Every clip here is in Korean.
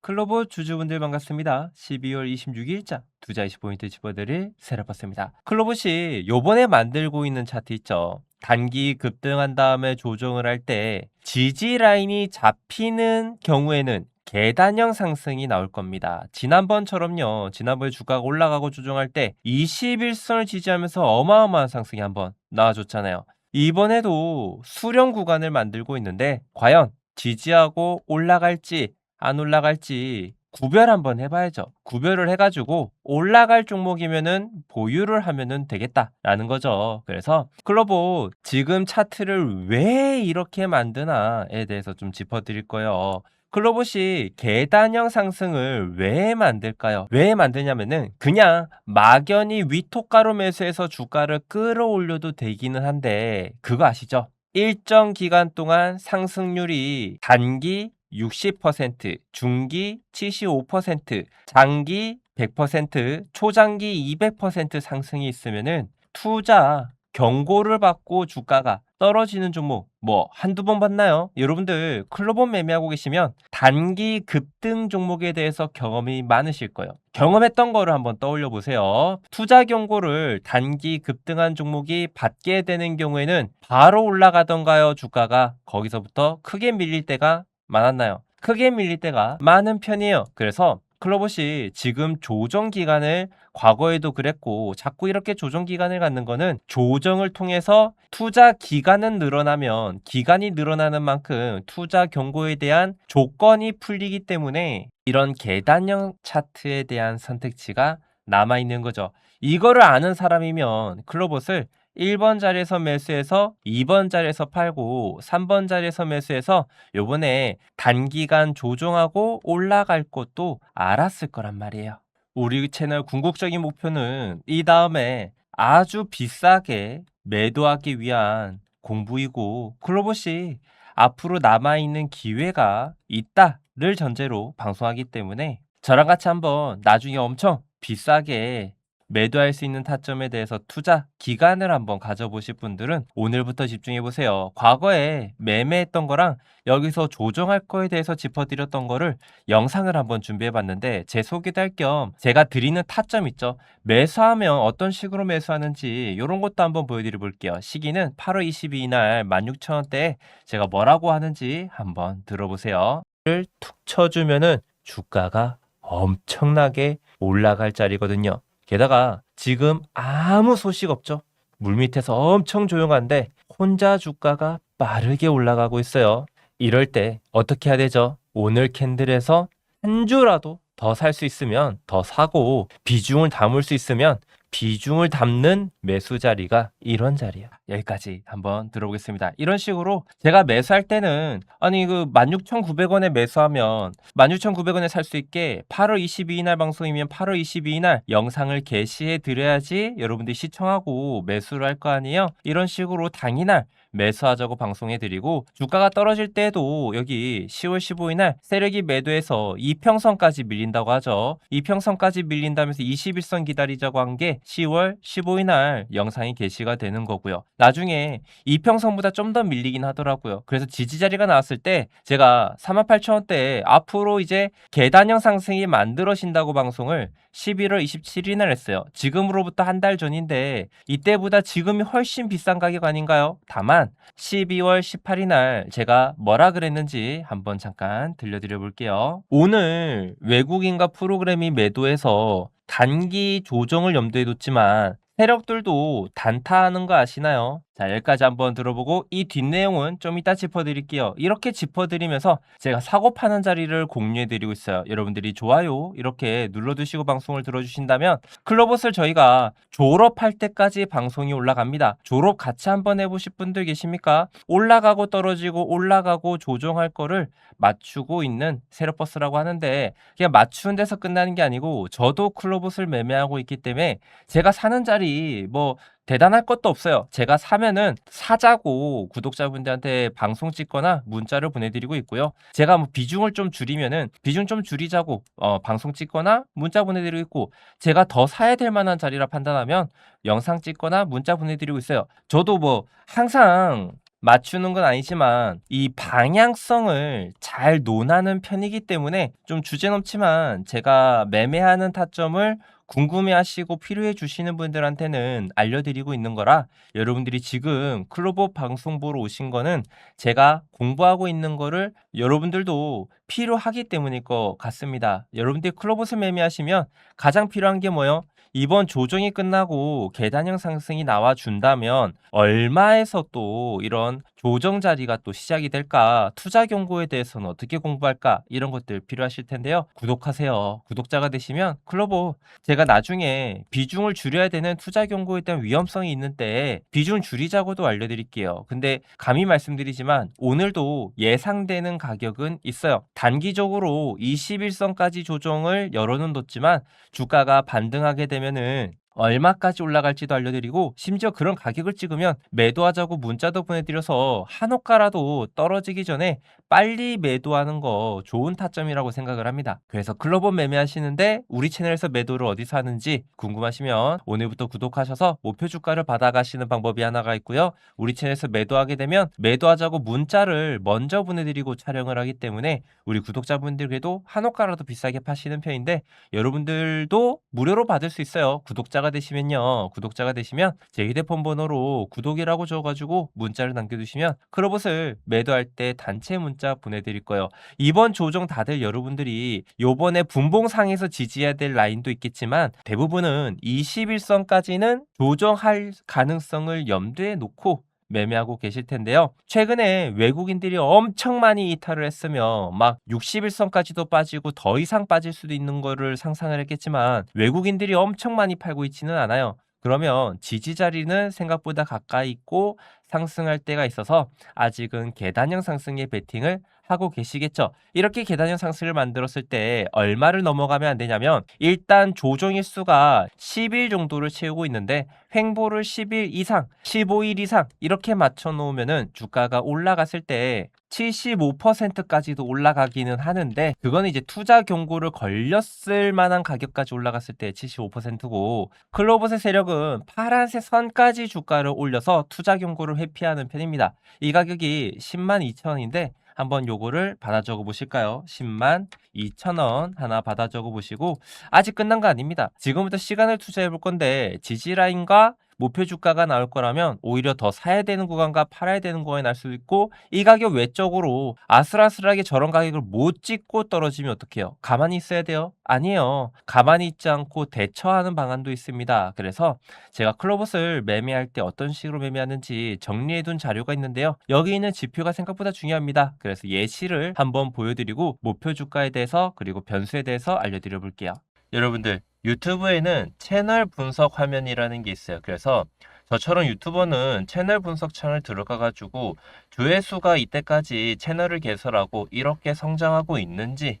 클로버 주주분들 반갑습니다. 12월 26일자 투자 20포인트 집어드릴 세라버스입니다. 클로버시 요번에 만들고 있는 차트 있죠. 단기 급등한 다음에 조정을 할 때 지지 라인이 잡히는 경우에는 계단형 상승이 나올 겁니다. 지난번처럼요. 지난번에 주가가 올라가고 조정할 때 21선을 지지하면서 어마어마한 상승이 한번 나와줬잖아요. 이번에도 수렴 구간을 만들고 있는데 과연 지지하고 올라갈지 안 올라갈지 구별 한번 해봐야죠. 구별을 해가지고 올라갈 종목이면은 보유를 하면은 되겠다라는 거죠. 그래서 클로보 지금 차트를 왜 이렇게 만드나에 대해서 좀 짚어드릴 거예요. 클로봇이 계단형 상승을 왜 만들까요? 왜 만드냐면은 그냥 막연히 위토가로 매수해서 주가를 끌어올려도 되기는 한데 그거 아시죠? 일정 기간 동안 상승률이 단기 60%, 중기 75%, 장기 100%, 초장기 200% 상승이 있으면은 투자 경고를 받고 주가가 떨어지는 종목 뭐 한두 번 봤나요? 여러분들 클로본 매매하고 계시면 단기 급등 종목에 대해서 경험이 많으실 거예요. 경험했던 거를 한번 떠올려 보세요. 투자 경고를 단기 급등한 종목이 받게 되는 경우에는 바로 올라가던가요? 주가가 거기서부터 크게 밀릴 때가 많았나요? 크게 밀릴 때가 많은 편이에요. 그래서 클로봇이 지금 조정 기간을 과거에도 그랬고 자꾸 이렇게 조정 기간을 갖는 거는 조정을 통해서 투자 기간은 늘어나면 기간이 늘어나는 만큼 투자 경고에 대한 조건이 풀리기 때문에 이런 계단형 차트에 대한 선택지가 남아 있는 거죠. 이거를 아는 사람이면 클로봇을 1번 자리에서 매수해서 2번 자리에서 팔고 3번 자리에서 매수해서 요번에 단기간 조정하고 올라갈 것도 알았을 거란 말이에요. 우리 채널 궁극적인 목표는 이 다음에 아주 비싸게 매도하기 위한 공부이고 클로봇이 앞으로 남아있는 기회가 있다를 전제로 방송하기 때문에 저랑 같이 한번 나중에 엄청 비싸게 매도할 수 있는 타점에 대해서 투자 기간을 한번 가져보실 분들은 오늘부터 집중해 보세요. 과거에 매매했던 거랑 여기서 조정할 거에 대해서 짚어드렸던 거를 영상을 한번 준비해 봤는데 제 소개도 할 겸 제가 드리는 타점 있죠. 매수하면 어떤 식으로 매수하는지 이런 것도 한번 보여드려 볼게요. 시기는 8월 22일 날 16,000원대에 제가 뭐라고 하는지 한번 들어보세요. 를툭 쳐주면은 주가가 엄청나게 올라갈 자리거든요. 게다가 지금 아무 소식 없죠. 물밑에서 엄청 조용한데 혼자 주가가 빠르게 올라가고 있어요. 이럴 때 어떻게 해야 되죠? 오늘 캔들에서 한 주라도 더 살 수 있으면 더 사고 비중을 담을 수 있으면 비중을 담는 매수 자리가 이런 자리야. 여기까지 한번 들어보겠습니다. 이런 식으로 제가 매수할 때는 아니 그 16,900원에 매수하면 16,900원에 살 수 있게 8월 22일 날 방송이면 8월 22일 날 영상을 게시해 드려야지 여러분들이 시청하고 매수를 할 거 아니에요. 이런 식으로 당일날 매수하자고 방송해 드리고 주가가 떨어질 때도 여기 10월 15일 날 세력이 매도해서 이평선까지 밀린다고 하죠. 이평선까지 밀린다면서 21선 기다리자고 한 게 10월 15일 날 영상이 게시가 되는 거고요. 나중에 이평선보다 좀 더 밀리긴 하더라고요. 그래서 지지 자리가 나왔을 때 제가 48,000원대 앞으로 이제 계단형 상승이 만들어진다고 방송을 11월 27일 날 했어요. 지금으로부터 한 달 전인데 이때보다 지금이 훨씬 비싼 가격 아닌가요? 다만 12월 18일 날 제가 뭐라 그랬는지 한번 잠깐 들려드려 볼게요. 오늘 외국인과 프로그램이 매도해서 단기 조정을 염두에 뒀지만 세력들도 단타하는 거 아시나요? 자, 여기까지 한번 들어보고 이 뒷내용은 좀 이따 짚어드릴게요. 이렇게 짚어드리면서 제가 사고 파는 자리를 공유해드리고 있어요. 여러분들이 좋아요 이렇게 눌러두시고 방송을 들어주신다면 클로봇을 저희가 졸업할 때까지 방송이 올라갑니다. 졸업 같이 한번 해보실 분들 계십니까? 올라가고 떨어지고 올라가고 조정할 거를 맞추고 있는 세력버스라고 하는데 그냥 맞추는 데서 끝나는 게 아니고 저도 클로봇을 매매하고 있기 때문에 제가 사는 자리 뭐 대단할 것도 없어요. 제가 사면은 사자고 구독자분들한테 방송 찍거나 문자를 보내드리고 있고요. 제가 뭐 비중을 좀 줄이면은 비중 좀 줄이자고 어, 방송 찍거나 문자 보내드리고 있고 제가 더 사야 될 만한 자리라 판단하면 영상 찍거나 문자 보내드리고 있어요. 저도 뭐 항상 맞추는 건 아니지만 이 방향성을 잘 논하는 편이기 때문에 좀 주제넘지만 제가 매매하는 타점을 궁금해하시고 필요해 주시는 분들한테는 알려드리고 있는 거라 여러분들이 지금 클로버 방송 보러 오신 거는 제가 공부하고 있는 거를 여러분들도 필요하기 때문일 것 같습니다. 여러분들이 클로버스 매매하시면 가장 필요한 게 뭐요? 이번 조정이 끝나고 계단형 상승이 나와 준다면 얼마에서 또 이런 조정 자리가 또 시작이 될까? 투자 경고에 대해서는 어떻게 공부할까? 이런 것들 필요하실 텐데요. 구독하세요. 구독자가 되시면 클로버 제가 나중에 비중을 줄여야 되는 투자 경고에 대한 위험성이 있는데 비중 줄이자고도 알려드릴게요. 근데 감히 말씀드리지만 오늘도 예상되는 가격은 있어요. 단기적으로 21선까지 조정을 열어는 뒀지만 주가가 반등하게 되면 은 얼마까지 올라갈지도 알려드리고 심지어 그런 가격을 찍으면 매도하자고 문자도 보내드려서 한호가라도 떨어지기 전에 빨리 매도하는 거 좋은 타점이라고 생각을 합니다. 그래서 클로버 매매하시는데 우리 채널에서 매도를 어디서 하는지 궁금하시면 오늘부터 구독하셔서 목표 주가를 받아가시는 방법이 하나가 있고요. 우리 채널에서 매도하게 되면 매도하자고 문자를 먼저 보내드리고 촬영을 하기 때문에 우리 구독자분들께도 한호가라도 비싸게 파시는 편인데 여러분들도 무료로 받을 수 있어요. 구독자가 되시면요. 구독자가 되시면 제 휴대폰 번호로 구독이라고 적어가지고 문자를 남겨두시면 클로봇을 매도할 때 단체 문자 보내드릴 거예요. 이번 조정 다들 여러분들이 요번에 분봉상에서 지지해야 될 라인도 있겠지만 대부분은 21선까지는 조정할 가능성을 염두에 놓고 매매하고 계실 텐데요. 최근에 외국인들이 엄청 많이 이탈을 했으며 막 61선까지도 빠지고 더 이상 빠질 수도 있는 거를 상상을 했겠지만 외국인들이 엄청 많이 팔고 있지는 않아요. 그러면 지지 자리는 생각보다 가까이 있고 상승할 때가 있어서 아직은 계단형 상승의 베팅을 하고 계시겠죠. 이렇게 계단형 상승을 만들었을 때 얼마를 넘어가면 안 되냐면 일단 조정일 수가 10일 정도를 채우고 있는데 횡보를 10일 이상, 15일 이상 이렇게 맞춰 놓으면은 주가가 올라갔을 때 75%까지도 올라가기는 하는데 그거는 이제 투자 경고를 걸렸을 만한 가격까지 올라갔을 때 75%고 클로버스의 세력은 파란색 선까지 주가를 올려서 투자 경고를 회피하는 편입니다. 이 가격이 10만 2천 원인데 한번 요거를 받아 적어 보실까요? 10만 2천원 하나 받아 적어 보시고 아직 끝난 거 아닙니다. 지금부터 시간을 투자해 볼 건데 지지 라인과 목표 주가가 나올 거라면 오히려 더 사야 되는 구간과 팔아야 되는 구간이 날 수도 있고 이 가격 외적으로 아슬아슬하게 저런 가격을 못 찍고 떨어지면 어떡해요? 가만히 있어야 돼요? 아니에요. 가만히 있지 않고 대처하는 방안도 있습니다. 그래서 제가 클로버스를 매매할 때 어떤 식으로 매매하는지 정리해 둔 자료가 있는데요. 여기 있는 지표가 생각보다 중요합니다. 그래서 예시를 한번 보여드리고 목표 주가에 대해서 그리고 변수에 대해서 알려드려 볼게요. 여러분들 유튜브에는 채널 분석 화면이라는 게 있어요. 그래서 저처럼 유튜버는 채널 분석 창을 들어가 가지고 조회수가 이때까지 채널을 개설하고 이렇게 성장하고 있는지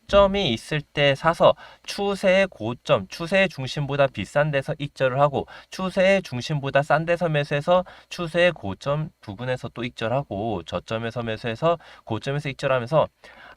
점이 있을 때 사서 추세의 고점, 추세의 중심보다 비싼 데서 익절을 하고 추세의 중심보다 싼 데서 매수해서 추세의 고점 부근에서 또 익절하고 저점에서 매수해서 고점에서 익절하면서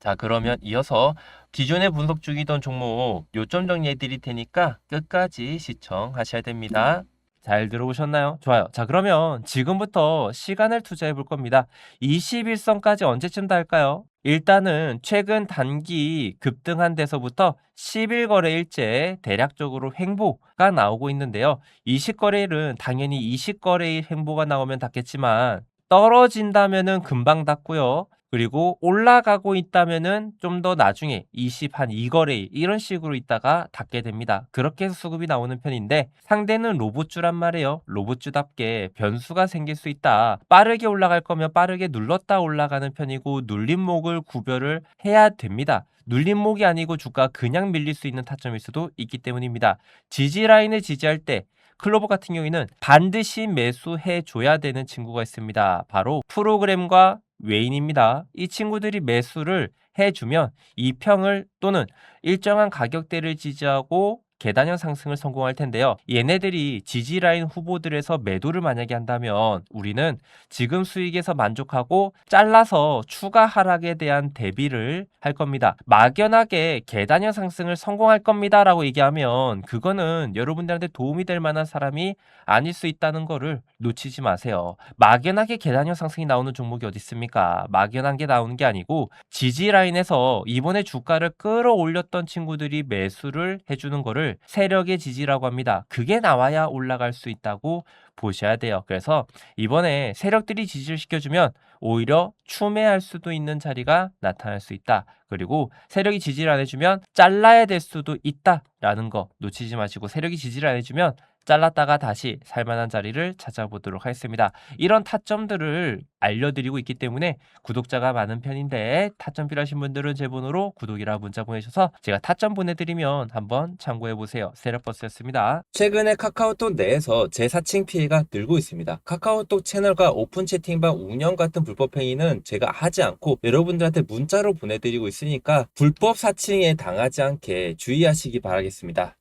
자 그러면 이어서 기존에 분석 중이던 종목 요점 정리해 드릴 테니까 끝까지 시청하셔야 됩니다. 잘 들어보셨나요? 좋아요. 자 그러면 지금부터 시간을 투자해 볼 겁니다. 21선까지 언제쯤 닿을까요? 일단은 최근 단기 급등한 데서부터 10일거래일째 대략적으로 횡보가 나오고 있는데요. 20거래일은 당연히 20거래일 횡보가 나오면 닿겠지만 떨어진다면은 금방 닿고요. 그리고 올라가고 있다면은 좀 더 나중에 20 한 2거래일 이런 식으로 있다가 닿게 됩니다. 그렇게 해서 수급이 나오는 편인데 상대는 로봇주란 말이에요. 로봇주답게 변수가 생길 수 있다. 빠르게 올라갈 거면 빠르게 눌렀다 올라가는 편이고 눌림목을 구별을 해야 됩니다. 눌림목이 아니고 주가 그냥 밀릴 수 있는 타점일 수도 있기 때문입니다. 지지 라인을 지지할 때 클로버 같은 경우에는 반드시 매수해 줘야 되는 친구가 있습니다. 바로 프로그램과 외인입니다. 이 친구들이 매수를 해주면 이 평을 또는 일정한 가격대를 지지하고 계단형 상승을 성공할 텐데요. 얘네들이 지지라인 후보들에서 매도를 만약에 한다면 우리는 지금 수익에서 만족하고 잘라서 추가 하락에 대한 대비를 할 겁니다. 막연하게 계단형 상승을 성공할 겁니다 라고 얘기하면 그거는 여러분들한테 도움이 될 만한 사람이 아닐 수 있다는 거를 놓치지 마세요. 막연하게 계단형 상승이 나오는 종목이 어디 있습니까? 막연한 게 나오는 게 아니고 지지 라인에서 이번에 주가를 끌어올렸던 친구들이 매수를 해주는 거를 세력의 지지라고 합니다. 그게 나와야 올라갈 수 있다고 보셔야 돼요. 그래서 이번에 세력들이 지지를 시켜주면 오히려 추매할 수도 있는 자리가 나타날 수 있다. 그리고 세력이 지지를 안 해주면 잘라야 될 수도 있다라는 거 놓치지 마시고 세력이 지지를 안 해주면 잘랐다가 다시 살만한 자리를 찾아보도록 하겠습니다. 이런 타점들을 알려드리고 있기 때문에 구독자가 많은 편인데 타점 필요하신 분들은 제 번호로 구독이라 문자 보내셔서 제가 타점 보내드리면 한번 참고해 보세요. 세력버스였습니다. 최근에 카카오톡 내에서 재사칭 피해가 늘고 있습니다. 카카오톡 채널과 오픈 채팅방 운영 같은 불법 행위는 제가 하지 않고 여러분들한테 문자로 보내드리고 있으니까 불법 사칭에 당하지 않게 주의하시기 바라겠습니다.